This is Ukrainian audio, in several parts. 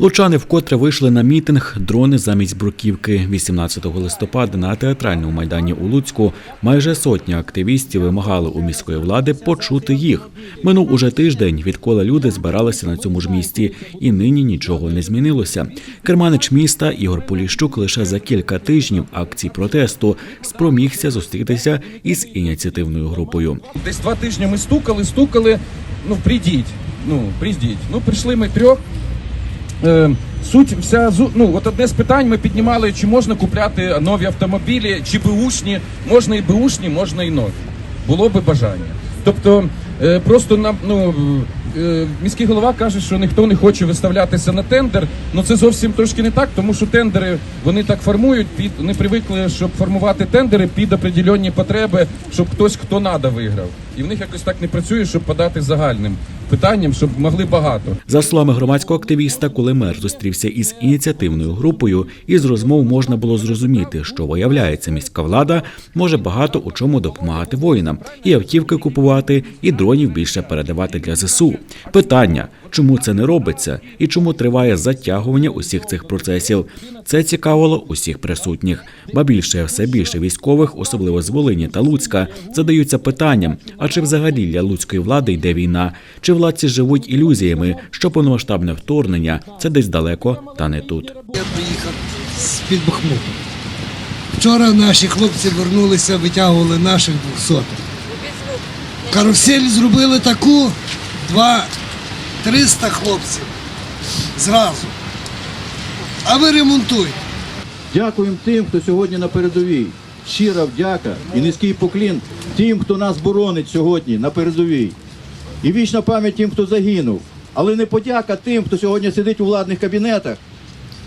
Лучани вкотре вийшли на мітинг дрони замість бруківки. 18 листопада на театральному майдані у Луцьку майже сотня активістів вимагали у міської влади почути їх. Минув уже тиждень, відколи люди збиралися на цьому ж місці, і нині нічого не змінилося. Керманич міста Ігор Поліщук лише за кілька тижнів акцій протесту спромігся зустрітися із ініціативною групою. Десь два тижні ми стукали, стукали. Ну, прийдіть. Ну, прийдіть. Ну, прийшли ми трьох. Е, суть вся ну, от одне з питань ми піднімали, чи можна купляти нові автомобілі, чи беушні. Можна і беушні, можна і нові. Було би бажання. Тобто, просто нам ну. е, Міський голова каже, що ніхто не хоче виставлятися на тендер. Ну це зовсім трошки не так, тому що тендери вони так формують. Під вони привикли, щоб формувати тендери під определенні потреби, щоб хтось хто надо виграв. І в них якось так не працює, щоб подати загальним питанням, щоб могли багато. За словами громадського активіста, коли мер зустрівся із ініціативною групою, із розмов можна було зрозуміти, що виявляється, міська влада може багато у чому допомагати воїнам, і автівки купувати, і дронів більше передавати для ЗСУ. Питання. Чому це не робиться і чому триває затягування усіх цих процесів? Це цікавило усіх присутніх. Ба більше все більше військових, особливо з Волині та Луцька, задаються питанням: а чи взагалі для луцької влади йде війна? Чи владці живуть ілюзіями, що повномасштабне вторгнення це десь далеко та не тут? Я приїхав з-під Бахмуту. Вчора наші хлопці вернулися, витягували наших двохсотих. Карусель зробили таку, два 300 хлопців зразу. А ви ремонтуйте. Дякуємо тим, хто сьогодні на передовій. Щира вдяка і низький поклін тим, хто нас боронить сьогодні на передовій. І вічна пам'ять тим, хто загинув. Але не подяка тим, хто сьогодні сидить у владних кабінетах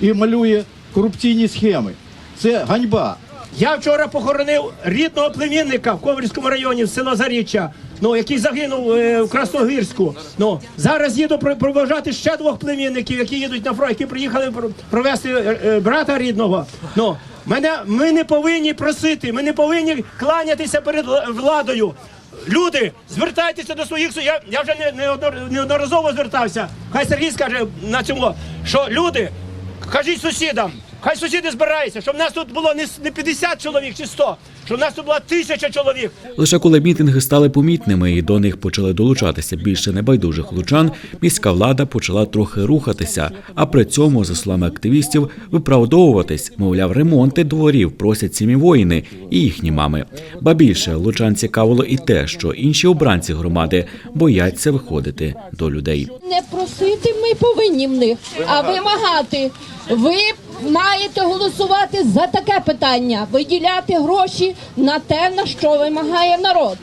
і малює корупційні схеми. Це ганьба. Я вчора похоронив рідного племінника в Ковальському районі в село Заріччя, ну, який загинув е, в Красногірську. Ну, зараз їду про- проважати ще двох племінників, які їдуть на фронт, які приїхали про- провести е, е, брата рідного. Ну, мене, ми не повинні просити, ми не повинні кланятися перед владою. Люди, звертайтеся до своїх. Я, я вже не, не одно- неодноразово звертався. Хай Сергій скаже на цьому, що люди, Кажіть сусідам, хай сусіди збираються, щоб нас тут було не 50 чоловік чи 100, щоб в нас тут була тисяча чоловік. Лише коли мітинги стали помітними і до них почали долучатися більше небайдужих лучан, міська влада почала трохи рухатися. А при цьому, за словами активістів, виправдовуватись, мовляв, ремонти дворів просять самі воїни і їхні мами. Ба більше лучан цікавило і те, що інші обранці громади бояться виходити до людей. Не просити ми повинні в них, а вимагати. Ви маєте голосувати за таке питання, виділяти гроші на те, на що вимагає народ.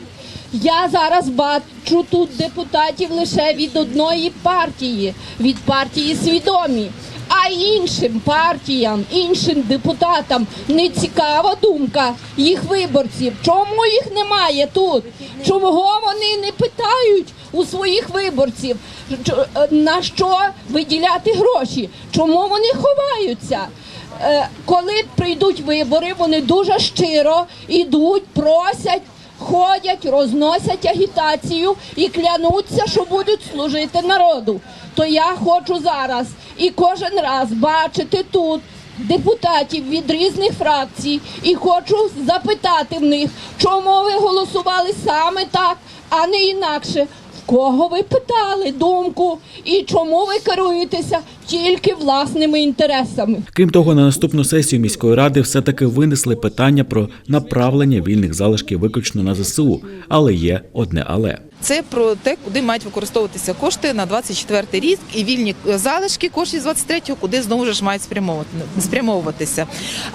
Я зараз бачу тут депутатів лише від одної партії, від партії свідомі. А іншим партіям, іншим депутатам не цікава думка їх виборців. Чому їх немає тут? Чого вони не питають у своїх виборців, е, на що виділяти гроші? Чому вони ховаються? Е, Коли прийдуть вибори, вони дуже щиро йдуть, просять. Ходять, розносять агітацію і клянуться, що будуть служити народу. То я хочу зараз і кожен раз бачити тут депутатів від різних фракцій і хочу запитати в них, чому ви голосували саме так, а не інакше. Кого ви питали думку і чому ви керуєтеся тільки власними інтересами? Крім того, на наступну сесію міської ради все таки винесли питання про направлення вільних залишків виключно на ЗСУ, але є одне але. Це про те, куди мають використовуватися кошти на 24 рік і вільні залишки коштів з 23-го, куди знову ж мають спрямовуватися.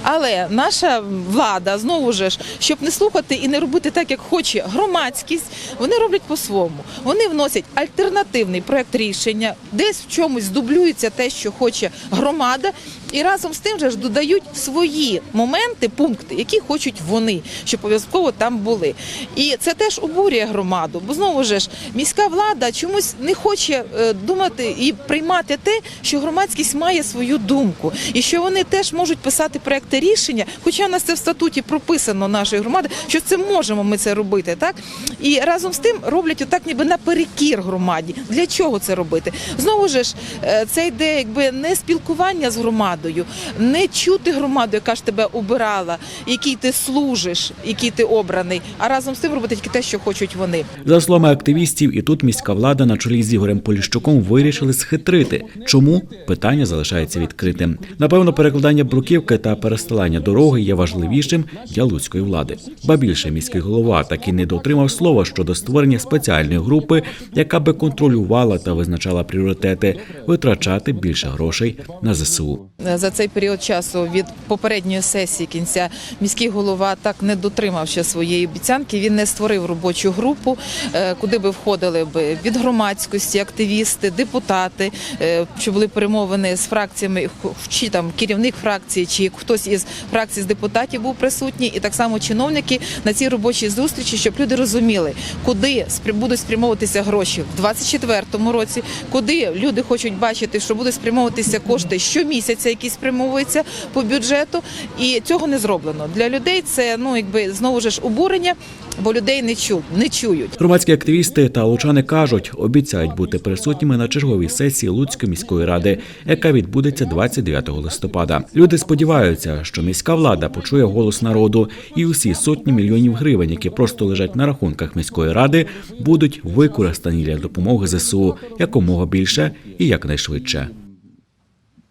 Але наша влада знову ж, щоб не слухати і не робити так, як хоче громадськість, вони роблять по-своєму. Вони вносять альтернативний проект рішення, десь в чомусь дублюється те, що хоче громада, і разом з тим же ж додають свої моменти, пункти, які хочуть вони, щоб обов'язково там були. І це теж обурює громаду, бо знову ж міська влада чомусь не хоче е, думати і приймати те, що громадськість має свою думку, і що вони теж можуть писати проекти рішення, хоча в нас це в статуті прописано нашої громади, що це можемо ми це робити, так і разом з тим роблять отак, ніби наперекір громаді. Для чого це робити? Знову ж е, це йде якби не спілкування з громадою, не чути громаду, яка ж тебе обирала, якій ти служиш, який ти обраний, а разом з тим робити тільки те, що хочуть вони. За словами активістів, і тут міська влада на чолі з Ігорем Поліщуком вирішили схитрити. Чому питання залишається відкритим? Напевно, перекладання бруківки та перестилання дороги є важливішим для луцької влади. Ба більше міський голова так і не дотримав слова щодо створення спеціальної групи, яка би контролювала та визначала пріоритети, витрачати більше грошей на ЗСУ. За цей період часу від попередньої сесії кінця міський голова так не дотримав ще своєї обіцянки. Він не створив робочу групу, е, куди би входили б від громадськості, активісти, депутати, е, що були перемовини з фракціями, чи там керівник фракції, чи хтось із фракцій з депутатів був присутній, і так само чиновники на цій робочій зустрічі, щоб люди розуміли, куди будуть спрямовуватися гроші в 2024 році, куди люди хочуть бачити, що будуть спрямовуватися кошти щомісяця, які спрямовуються по бюджету, і цього не зроблено. Для людей це ну якби знову ж обурення, бо людей не чу, не чують. Громадські активісти та лучани кажуть, обіцяють бути присутніми на черговій сесії Луцької міської ради, яка відбудеться 29 листопада. Люди сподіваються, що міська влада почує голос народу, і усі сотні мільйонів гривень, які просто лежать на рахунках міської ради, будуть використані для допомоги ЗСУ якомога більше і якнайшвидше.